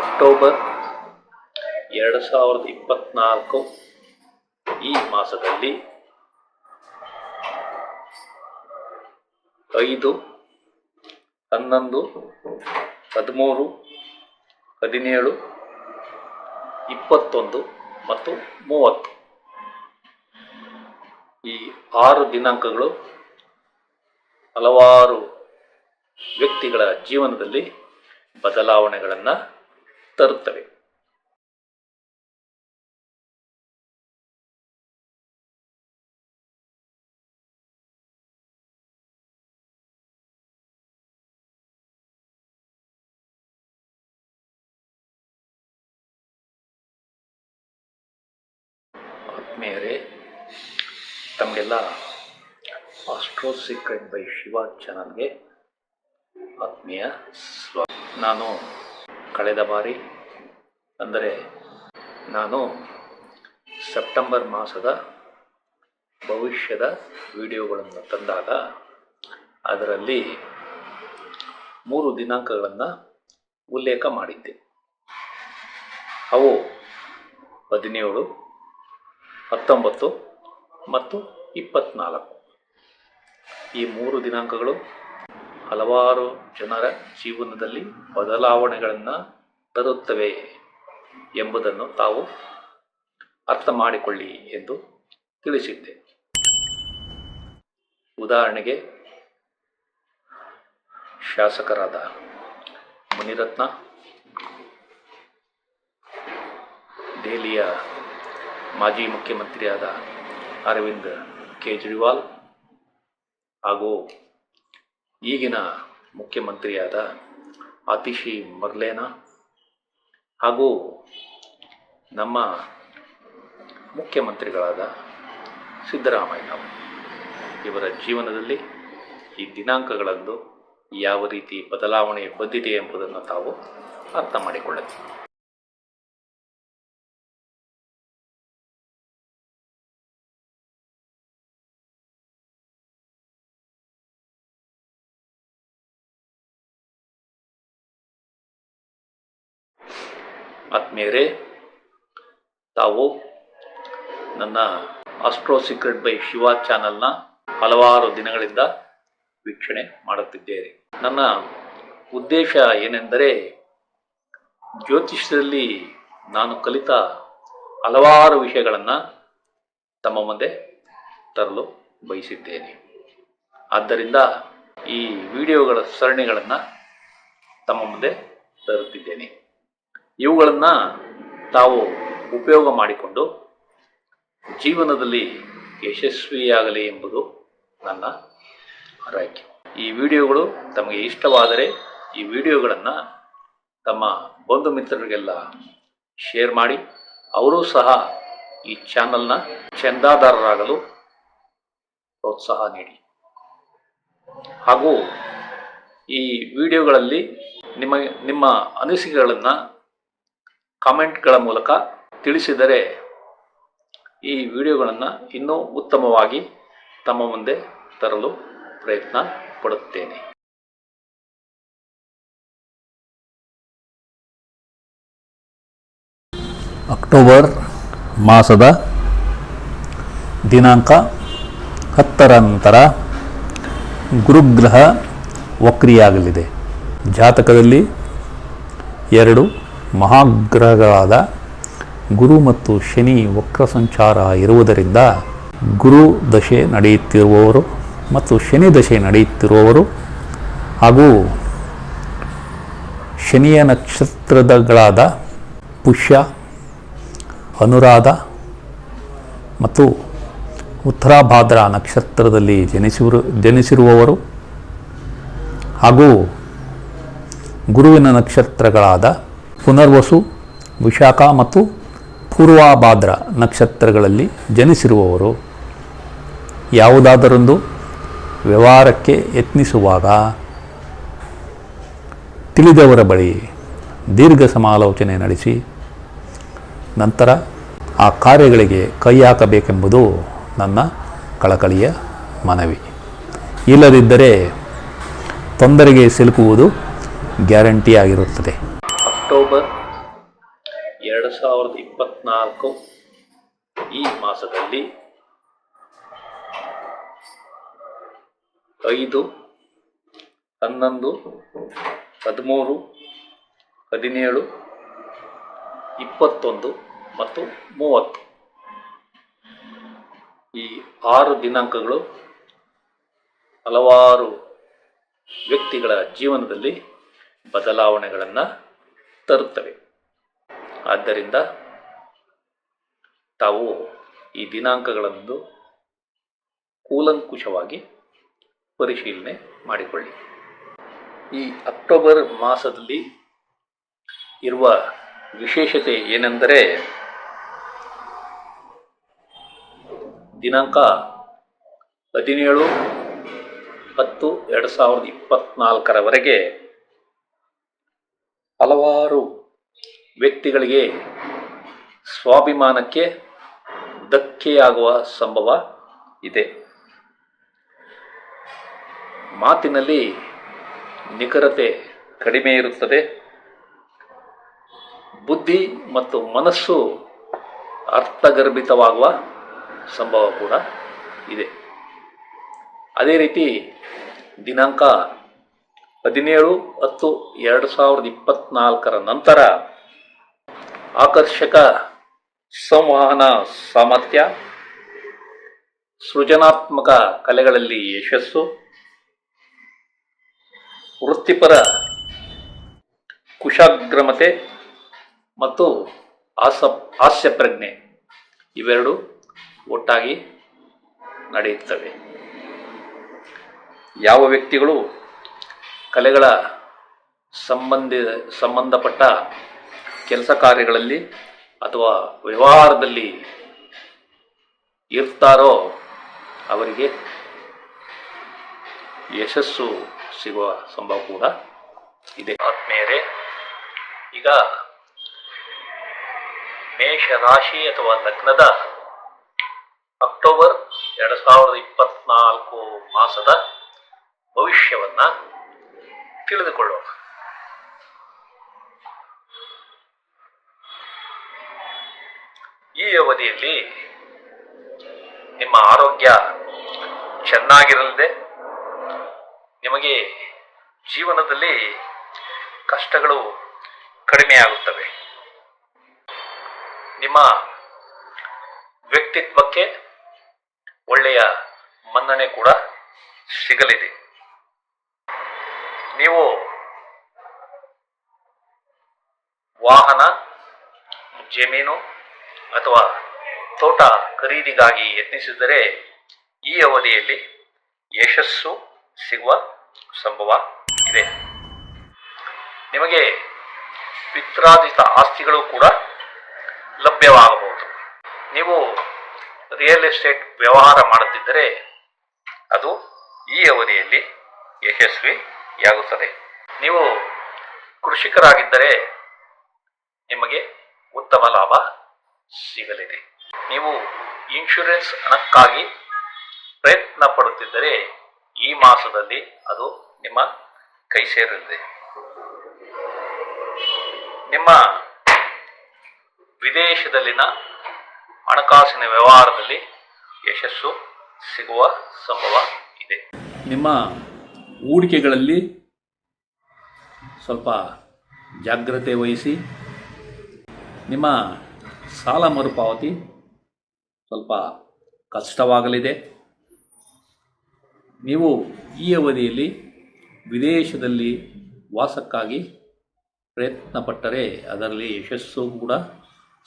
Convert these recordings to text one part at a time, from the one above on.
October ಎರಡು ಸಾವಿರದ ಇಪ್ಪತ್ತ್ನಾಲ್ಕು ಈ ಮಾಸದಲ್ಲಿ ಐದು, ಹನ್ನೊಂದು, ಹದಿಮೂರು, ಹದಿನೇಳು, ಇಪ್ಪತ್ತೊಂದು ಮತ್ತು ಮೂವತ್ತು. ಈ ಆರು ದಿನಾಂಕಗಳು ಹಲವಾರು ವ್ಯಕ್ತಿಗಳ ಜೀವನದಲ್ಲಿ ಬದಲಾವಣೆಗಳನ್ನು ತರುತ್ತವೆ. ಆತ್ಮೀಯರೇ ತಮಗೆಲ್ಲ ಆಸ್ಟ್ರೋ ಸೀಕ್ರೆಟ್ ಬೈ ಶಿವ ಚಾನಲ್ಗೆ ಆತ್ಮೀಯ ಸ್ವ ನಾನು ಕಳೆದ ಬಾರಿ, ಅಂದರೆ ನಾನು ಸೆಪ್ಟೆಂಬರ್ ಮಾಸದ ಭವಿಷ್ಯದ ವಿಡಿಯೋಗಳನ್ನು ತಂದಾಗ, ಅದರಲ್ಲಿ ಮೂರು ದಿನಾಂಕಗಳನ್ನು ಉಲ್ಲೇಖ ಮಾಡಿದ್ದೆ. ಅವು ಹದಿನೇಳು, ಹತ್ತೊಂಬತ್ತು ಮತ್ತು ಇಪ್ಪತ್ತ್ನಾಲ್ಕು ಈ ಮೂರು ದಿನಾಂಕಗಳು ಹಲವಾರು ಜನರ ಜೀವನದಲ್ಲಿ ಬದಲಾವಣೆಗಳನ್ನು ತರುತ್ತವೆ ಎಂಬುದನ್ನು ತಾವು ಅರ್ಥ ಮಾಡಿಕೊಳ್ಳಿ ಎಂದು ತಿಳಿಸಿದ್ದೆ. ಉದಾಹರಣೆಗೆ, ಶಾಸಕರಾದ ಮುನಿರತ್ನ, ದೆಹಲಿಯ ಮಾಜಿ ಮುಖ್ಯಮಂತ್ರಿಯಾದ ಅರವಿಂದ್ ಕೇಜ್ರಿವಾಲ್ ಹಾಗೂ ಈಗಿನ ಮುಖ್ಯಮಂತ್ರಿಯಾದ ಅತಿಶಿ ಮರ್ಲೇನಾ ಹಾಗೂ ನಮ್ಮ ಮುಖ್ಯಮಂತ್ರಿಗಳಾದ ಸಿದ್ದರಾಮಯ್ಯ ಇವರ ಜೀವನದಲ್ಲಿ ಈ ದಿನಾಂಕಗಳಂದು ಯಾವ ರೀತಿ ಬದಲಾವಣೆ ಬಂದಿದೆ ಎಂಬುದನ್ನು ತಾವು ಅರ್ಥ ಮಾಡಿಕೊಳ್ಳಬೇಕು. ಆತ್ಮೀಯರೇ, ತಾವು ನನ್ನ ಆಸ್ಟ್ರೋ ಸೀಕ್ರೆಟ್ ಬೈ ಶಿವ ಚಾನಲ್ನ ಹಲವಾರು ದಿನಗಳಿಂದ ವೀಕ್ಷಣೆ ಮಾಡುತ್ತಿದ್ದೇನೆ ನನ್ನ ಉದ್ದೇಶ ಏನೆಂದರೆ, ಜ್ಯೋತಿಷ್ಯದಲ್ಲಿ ನಾನು ಕಲಿತ ಹಲವಾರು ವಿಷಯಗಳನ್ನು ತಮ್ಮ ಮುಂದೆ ತರಲು ಬಯಸಿದ್ದೇನೆ. ಆದ್ದರಿಂದ ಈ ವಿಡಿಯೋಗಳ ಸರಣಿಗಳನ್ನು ತಮ್ಮ ಮುಂದೆ ತರುತ್ತಿದ್ದೇನೆ. ಇವುಗಳನ್ನು ತಾವು ಉಪಯೋಗ ಮಾಡಿಕೊಂಡು ಜೀವನದಲ್ಲಿ ಯಶಸ್ವಿಯಾಗಲಿ ಎಂಬುದು ನನ್ನ ಆರೈಕೆ. ಈ ವಿಡಿಯೋಗಳು ತಮಗೆ ಇಷ್ಟವಾದರೆ ಈ ವಿಡಿಯೋಗಳನ್ನು ತಮ್ಮ ಬಂಧು ಮಿತ್ರರಿಗೆಲ್ಲ ಶೇರ್ ಮಾಡಿ. ಅವರೂ ಸಹ ಈ ಚಾನಲ್ನ ಚಂದಾದಾರರಾಗಲು ಪ್ರೋತ್ಸಾಹ ನೀಡಿ. ಹಾಗೂ ಈ ವಿಡಿಯೋಗಳಲ್ಲಿ ನಿಮ್ಮ ನಿಮ್ಮ ಅನಿಸಿಕೆಗಳನ್ನು ಕಾಮೆಂಟ್ಗಳ ಮೂಲಕ ತಿಳಿಸಿದರೆ ಈ ವಿಡಿಯೋಗಳನ್ನು ಇನ್ನೂ ಉತ್ತಮವಾಗಿ ತಮ್ಮ ಮುಂದೆ ತರಲು ಪ್ರಯತ್ನ ಪಡುತ್ತೇನೆ. ಅಕ್ಟೋಬರ್ ಮಾಸದ ದಿನಾಂಕ ಹತ್ತರ ನಂತರ ಗುರುಗ್ರಹ ವಕ್ರಿಯಾಗಲಿದೆ. ಜಾತಕದಲ್ಲಿ ಎರಡು ಮಹಾಗ್ರಹಗಳಾದ ಗುರು ಮತ್ತು ಶನಿ ವಕ್ರ ಸಂಚಾರ ಇರುವುದರಿಂದ ಗುರು ದಶೆ ನಡೆಯುತ್ತಿರುವವರು ಮತ್ತು ಶನಿ ದಶೆ ನಡೆಯುತ್ತಿರುವವರು ಹಾಗೂ ಶನಿಯ ನಕ್ಷತ್ರದಗಳಾದ ಪುಷ್ಯ, ಅನುರಾಧ ಮತ್ತು ಉತ್ತರಾಭಾದ್ರ ನಕ್ಷತ್ರದಲ್ಲಿ ಜನಿಸಿರು, ಜನಿಸಿರುವವರು ಹಾಗೂ ಗುರುವಿನ ನಕ್ಷತ್ರಗಳಾದ ಪುನರ್ವಸು, ವಿಶಾಖ ಮತ್ತು ಪೂರ್ವಾಭಾದ್ರ ನಕ್ಷತ್ರಗಳಲ್ಲಿ ಜನಿಸಿರುವವರು ಯಾವುದಾದರೊಂದು ವ್ಯವಹಾರಕ್ಕೆ ಯತ್ನಿಸುವಾಗ ತಿಳಿದವರ ಬಳಿ ದೀರ್ಘ ಸಮಾಲೋಚನೆ ನಡೆಸಿ, ನಂತರ ಆ ಕಾರ್ಯಗಳಿಗೆ ಕೈ ಹಾಕಬೇಕೆಂಬುದು ನನ್ನ ಕಳಕಳಿಯ ಮನವಿ. ಇಲ್ಲದಿದ್ದರೆ ತೊಂದರೆಗೆ ಸಿಲುಕುವುದು ಗ್ಯಾರಂಟಿಯಾಗಿರುತ್ತದೆ. ಅಕ್ಟೋಬರ್ ಎರಡು ಸಾವಿರದ ಇಪ್ಪತ್ನಾಲ್ಕು ಈ ಮಾಸದಲ್ಲಿ ಐದು, ಹನ್ನೊಂದು, ಹದಿಮೂರು, ಹದಿನೇಳು, ಇಪ್ಪತ್ತೊಂದು ಮತ್ತು ಮೂವತ್ತು. ಈ ಆರು ದಿನಾಂಕಗಳು ಹಲವಾರು ವ್ಯಕ್ತಿಗಳ ಜೀವನದಲ್ಲಿ ಬದಲಾವಣೆಗಳನ್ನು ತರುತ್ತವೆ. ಆದ್ದರಿಂದ ತಾವು ಈ ದಿನಾಂಕಗಳನ್ನು ಕೂಲಂಕುಷವಾಗಿ ಪರಿಶೀಲನೆ ಮಾಡಿಕೊಳ್ಳಿ. ಈ ಅಕ್ಟೋಬರ್ ಮಾಸದಲ್ಲಿ ಇರುವ ವಿಶೇಷತೆ ಏನೆಂದರೆ ದಿನಾಂಕ ಹದಿನೇಳು ಹತ್ತು ಎರಡು ಸಾವಿರದ ಇಪ್ಪತ್ನಾಲ್ಕರವರೆಗೆ ಹಲವಾರು ವ್ಯಕ್ತಿಗಳಿಗೆ ಸ್ವಾಭಿಮಾನಕ್ಕೆ ಧಕ್ಕೆಯಾಗುವ ಸಂಭವ ಇದೆ. ಮಾತಿನಲ್ಲಿ ನಿಖರತೆ ಕಡಿಮೆ ಇರುತ್ತದೆ. ಬುದ್ಧಿ ಮತ್ತು ಮನಸ್ಸು ಅರ್ಥಗರ್ಭಿತವಾಗುವ ಸಂಭವ ಕೂಡ ಇದೆ. ಅದೇ ರೀತಿ ದಿನಾಂಕ ಹದಿನೇಳು ಹತ್ತು ಎರಡು ಸಾವಿರದ ಇಪ್ಪತ್ನಾಲ್ಕರ ನಂತರ ಆಕರ್ಷಕ ಸಂವಹನ ಸಾಮರ್ಥ್ಯ, ಸೃಜನಾತ್ಮಕ ಕಲೆಗಳಲ್ಲಿ ಯಶಸ್ಸು, ವೃತ್ತಿಪರ ಕುಶಾಗ್ರಮತೆ ಮತ್ತು ಹಾಸ ಹಾಸ್ಯ ಪ್ರಜ್ಞೆ ಇವೆರಡು ಒಟ್ಟಾಗಿ ನಡೆಯುತ್ತವೆ. ಯಾವ ವ್ಯಕ್ತಿಗಳು ಕಲೆಗಳ ಸಂಬಂಧಿ, ಸಂಬಂಧಪಟ್ಟ ಕೆಲಸ ಕಾರ್ಯಗಳಲ್ಲಿ ಅಥವಾ ವ್ಯವಹಾರದಲ್ಲಿ ಇರ್ತಾರೋ ಅವರಿಗೆ ಯಶಸ್ಸು ಸಿಗುವ ಸಂಭವ ಕೂಡ ಇದೆ. ಆತ್ಮೀಯರೇ, ಈಗ ಮೇಷ ರಾಶಿ ಅಥವಾ ಲಗ್ನದ ಅಕ್ಟೋಬರ್ ಎರಡು ಸಾವಿರದ ಇಪ್ಪತ್ನಾಲ್ಕು ಮಾಸದ ತಿಳಿದುಕೊಳ್ಳೋಣ. ಈ ಅವಧಿಯಲ್ಲಿ ನಿಮ್ಮ ಆರೋಗ್ಯ ಚೆನ್ನಾಗಿರಲಿದೆ. ನಿಮಗೆ ಜೀವನದಲ್ಲಿ ಕಷ್ಟಗಳು ಕಡಿಮೆಯಾಗುತ್ತವೆ ನಿಮ್ಮ ವ್ಯಕ್ತಿತ್ವಕ್ಕೆ ಒಳ್ಳೆಯ ಮನ್ನಣೆ ಕೂಡ ಸಿಗಲಿದೆ. ನೀವು ವಾಹನ, ಜಮೀನು ಅಥವಾ ತೋಟ ಖರೀದಿಗಾಗಿ ಯತ್ನಿಸಿದರೆ ಈ ಅವಧಿಯಲ್ಲಿ ಯಶಸ್ಸು ಸಿಗುವ ಸಂಭವ ಇದೆ. ನಿಮಗೆ ಪಿತ್ರಾದಿತ ಆಸ್ತಿಗಳು ಕೂಡ ಲಭ್ಯವಾಗಬಹುದು. ನೀವು ರಿಯಲ್ ಎಸ್ಟೇಟ್ ವ್ಯವಹಾರ ಮಾಡುತ್ತಿದ್ದರೆ ಅದು ಈ ಅವಧಿಯಲ್ಲಿ ಯಶಸ್ವಿಯಾಗುತ್ತದೆ ನೀವು ಕೃಷಿಕರಾಗಿದ್ದರೆ ನಿಮಗೆ ಉತ್ತಮ ಲಾಭ ಸಿಗಲಿದೆ. ನೀವು ಇನ್ಶೂರೆನ್ಸ್ ಹಣಕ್ಕಾಗಿ ಪ್ರಯತ್ನ ಪಡುತ್ತಿದ್ದರೆ ಈ ಮಾಸದಲ್ಲಿ ಅದು ನಿಮ್ಮ ಕೈ ಸೇರಲಿದೆ. ನಿಮ್ಮ ವಿದೇಶದಲ್ಲಿನ ಹಣಕಾಸಿನ ವ್ಯವಹಾರದಲ್ಲಿ ಯಶಸ್ಸು ಸಿಗುವ ಸಂಭವ ಇದೆ. ನಿಮ್ಮ ಹೂಡಿಕೆಗಳಲ್ಲಿ ಸ್ವಲ್ಪ ಜಾಗ್ರತೆ ವಹಿಸಿ. ನಿಮ್ಮ ಸಾಲ ಮರುಪಾವತಿ ಸ್ವಲ್ಪ ಕಷ್ಟವಾಗಲಿದೆ. ನೀವು ಈ ಅವಧಿಯಲ್ಲಿ ವಿದೇಶದಲ್ಲಿ ವಾಸಕ್ಕಾಗಿ ಪ್ರಯತ್ನ ಪಟ್ಟರೆ ಅದರಲ್ಲಿ ಯಶಸ್ಸು ಕೂಡ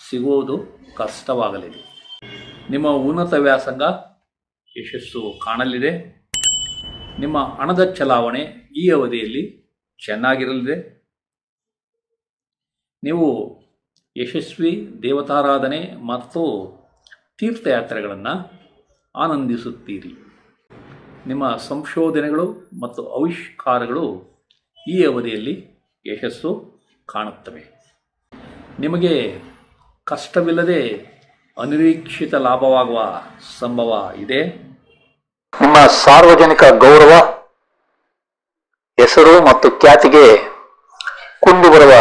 ಸಿಗುವುದು ಕಷ್ಟವಾಗಲಿದೆ. ನಿಮ್ಮ ಉನ್ನತ ವ್ಯಾಸಂಗ ಯಶಸ್ಸು ಕಾಣಲಿದೆ. ನಿಮ್ಮ ಹಣದ ಚಲಾವಣೆ ಈ ಅವಧಿಯಲ್ಲಿ ಚೆನ್ನಾಗಿರಲಿದೆ. ನೀವು ಯಶಸ್ವಿ ದೇವತಾರಾಧನೆ ಮತ್ತು ತೀರ್ಥಯಾತ್ರೆಗಳನ್ನು ಆನಂದಿಸುತ್ತೀರಿ. ನಿಮ್ಮ ಸಂಶೋಧನೆಗಳು ಮತ್ತು ಆವಿಷ್ಕಾರಗಳು ಈ ಅವಧಿಯಲ್ಲಿ ಯಶಸ್ಸು ಕಾಣುತ್ತವೆ. ನಿಮಗೆ ಕಷ್ಟವಿಲ್ಲದೆ ಅನಿರೀಕ್ಷಿತ ಲಾಭವಾಗುವ ಸಂಭವ ಇದೆ. ನಿಮ್ಮ ಸಾರ್ವಜನಿಕ ಗೌರವ, ಹೆಸರು ಮತ್ತು ಖ್ಯಾತಿಗೆ ಕುಂದು ಬರುವ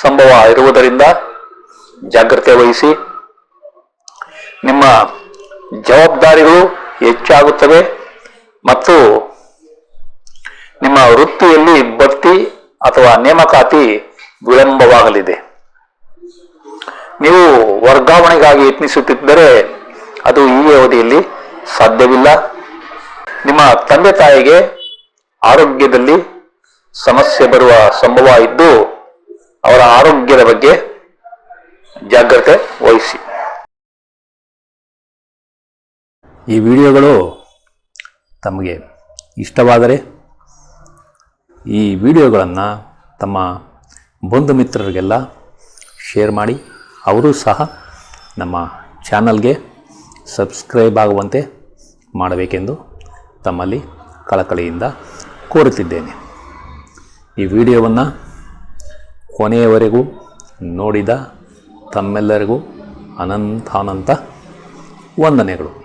ಸಂಭವ ಇರುವುದರಿಂದ ಜಾಗ್ರತೆ ವಹಿಸಿ. ನಿಮ್ಮ ಜವಾಬ್ದಾರಿಗಳು ಹೆಚ್ಚಾಗುತ್ತವೆ ಮತ್ತು ನಿಮ್ಮ ವೃತ್ತಿಯಲ್ಲಿ ಬಡ್ತಿ ಅಥವಾ ನೇಮಕಾತಿ ವಿಳಂಬವಾಗಲಿದೆ. ನೀವು ವರ್ಗಾವಣೆಗಾಗಿ ಯತ್ನಿಸುತ್ತಿದ್ದರೆ ಅದು ಈ ಅವಧಿಯಲ್ಲಿ ಸಾಧ್ಯವಿಲ್ಲ. ನಿಮ್ಮ ತಂದೆ ತಾಯಿಗೆ ಆರೋಗ್ಯದಲ್ಲಿ ಸಮಸ್ಯೆ ಬರುವ ಸಂಭವ ಇದ್ದು ಅವರ ಆರೋಗ್ಯದ ಬಗ್ಗೆ ಜಾಗ್ರತೆ ವಹಿಸಿ. ಈ ವಿಡಿಯೋಗಳು ತಮಗೆ ಇಷ್ಟವಾದರೆ ಈ ವಿಡಿಯೋಗಳನ್ನು ತಮ್ಮ ಬಂಧು ಮಿತ್ರರಿಗೆಲ್ಲ ಶೇರ್ ಮಾಡಿ. ಅವರು ಸಹ ನಮ್ಮ ಚಾನಲ್ಗೆ ಸಬ್ಸ್ಕ್ರೈಬ್ ಆಗುವಂತೆ ಮಾಡಬೇಕೆಂದು ತಮ್ಮಲ್ಲಿ ಕಳಕಳಿಯಿಂದ ಕೋರುತ್ತಿದ್ದೇನೆ. ಈ ವಿಡಿಯೋವನ್ನು ಕೊನೆಯವರೆಗೂ ನೋಡಿದ ತಮ್ಮೆಲ್ಲರಿಗೂ ಅನಂತಾನಂತ ವಂದನೆಗಳು.